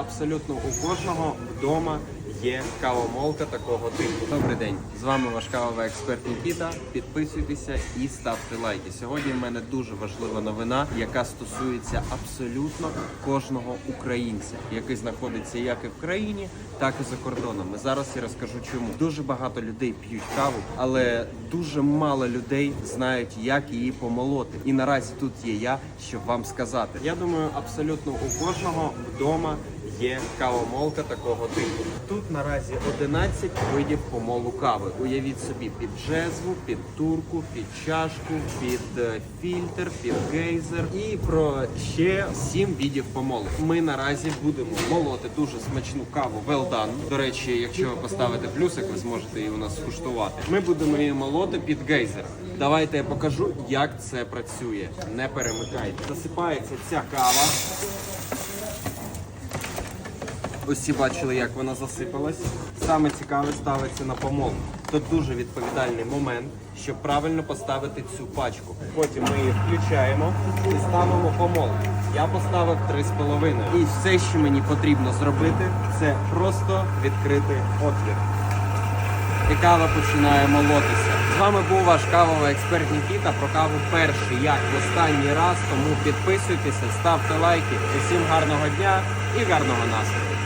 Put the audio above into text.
абсолютно у кожного вдома є кавомолка такого типу. Добрий день, з вами ваш кавовий експерт Нікіта. Підписуйтеся і ставте лайки. Сьогодні в мене дуже важлива новина, яка стосується абсолютно кожного українця, який знаходиться як і в країні, так і за кордоном. І Зараз я розкажу, чому дуже багато людей п'ють каву, але дуже мало людей знають, як її помолоти. І наразі тут є я, щоб вам сказати. Я думаю, абсолютно у кожного вдома є кавомолка такого типу. Тут наразі 11 видів помолу кави. Уявіть собі, під джезву, під турку, під чашку, під е, фільтр, під гейзер і про ще 7 видів помолу. Ми наразі будемо молоти дуже смачну каву Well Done. До речі, якщо ви поставите плюсик, ви зможете її у нас скуштувати. Ми будемо її молоти під гейзер. Давайте я покажу, як це працює. Не перемикайте. Засипається ця кава. Усі бачили, як вона засипалась. Саме цікаве ставиться на помол. Тут дуже відповідальний момент, щоб правильно поставити цю пачку. Потім ми її включаємо і ставимо помол. Я поставив 3,5. І все, що мені потрібно зробити, це просто відкрити отвір. І кава починає молотися. З вами був ваш кавовий експерт Нікіта про каву перший, як в останній раз. Тому підписуйтеся, ставте лайки. Усім гарного дня і гарного настрою.